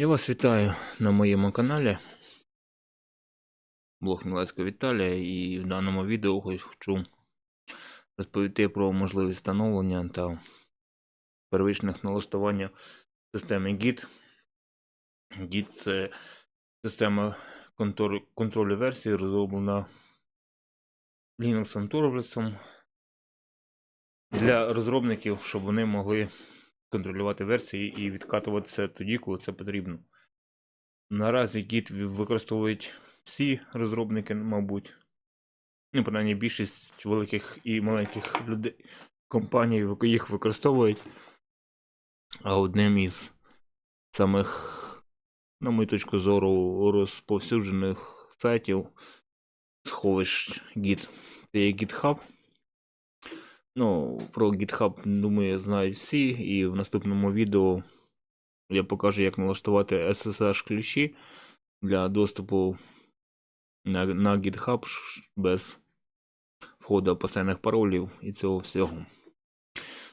Я вас вітаю на моєму каналі. Блог Мілецького Віталія і в даному відео хочу розповісти про можливість встановлення та первичних налаштування системи Git. Git це система контролю, контролю версій, розроблена Linux Torvaldsом для розробників, щоб вони могли контролювати версії і відкатуватися тоді, коли це потрібно. Наразі Git використовують всі розробники, мабуть. Ну, принаймні, більшість великих і маленьких людей, компаній їх використовують. А одним із самих, на мою точку зору, розповсюджених сайтів сховищ Git це є GitHub. Ну, про GitHub, думаю, знають всі, і в наступному відео я покажу, як налаштувати SSH ключі для доступу на, на GitHub без входу постійних паролів і цього всього.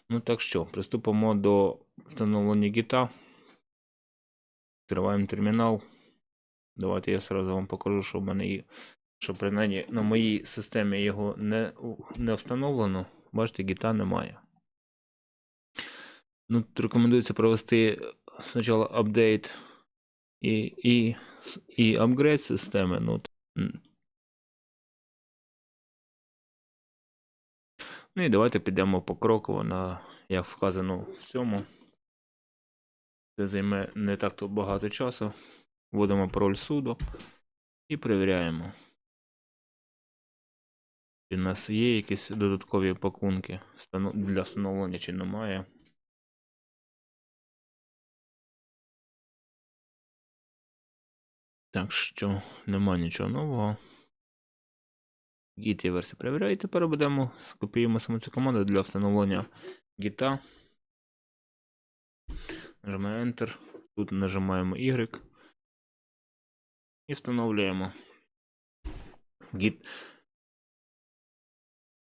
Ну так що, приступимо до встановлення Git. Відкриваємо термінал. Давайте я сразу вам покажу, що в мене є. Що принаймні на моїй системі його не, не встановлено. Бачите, гіта немає. Ну, тут рекомендується провести спочатку апдейт і, і, і апгрейд системи. Ну, ну і давайте підемо покроково на, як вказано в цьому. Це займе не так то багато часу. Вводимо пароль суду і перевіряємо. Чи в нас є якісь додаткові пакунки для встановлення, чи немає. Так що нема нічого нового. Git є версія перевіряю. І тепер будемо скопіюємо саме цю команду для встановлення Git. Нажимаємо Enter. Тут нажимаємо Y. І встановлюємо Git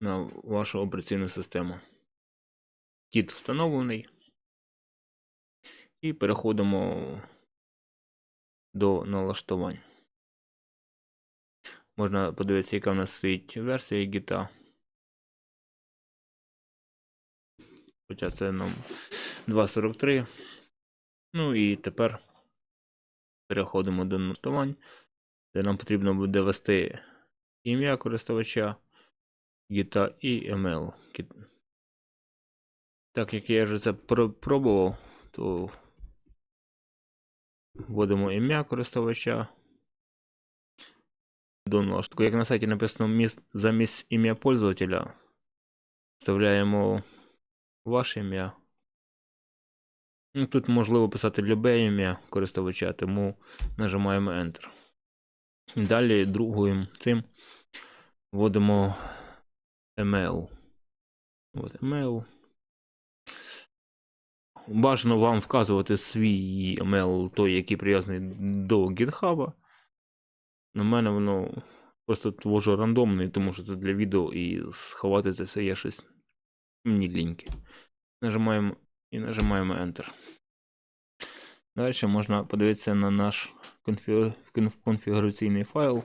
на вашу операційну систему. Кіт встановлений. І переходимо до налаштувань. Можна подивитися, яка в нас стоїть версія Git. Хоча це нам 2.43. Ну і тепер переходимо до налаштувань, де нам потрібно буде ввести ім'я користувача. Gita і ML. Так як я вже це про- пробував, то вводимо ім'я користувача. До налаштку. Як на сайті написано міс- замість ім'я пользователя, вставляємо ваше ім'я. Ну, тут можливо писати любе ім'я користувача, тому нажимаємо Enter. Далі другим цим вводимо email. От email. Бажано вам вказувати свій email, той, який прив'язаний до GitHub. На мене воно просто ввожу рандомний, тому що це для відео і сховати це все є щось мені. Нажимаємо і нажимаємо Enter. Далі можна подивитися на наш конфі- конфігураційний файл.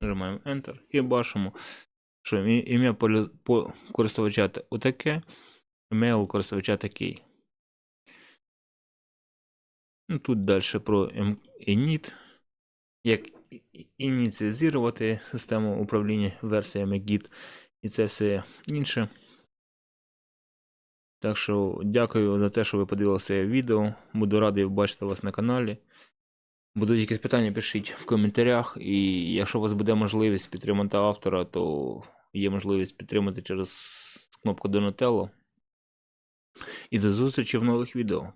Нажимаємо Enter і бачимо, що ім'я- користувача та- отаке, емейл користувача такий. Ну, тут далі про init, як ініціалізувати систему управління версіями Git і це все інше. Так що дякую за те, що ви подивилися відео. Буду радий бачити вас на каналі. Будуть якісь питання, пишіть в коментарях. І якщо у вас буде можливість підтримати автора, то є можливість підтримати через кнопку Donatello. І до зустрічі в нових відео.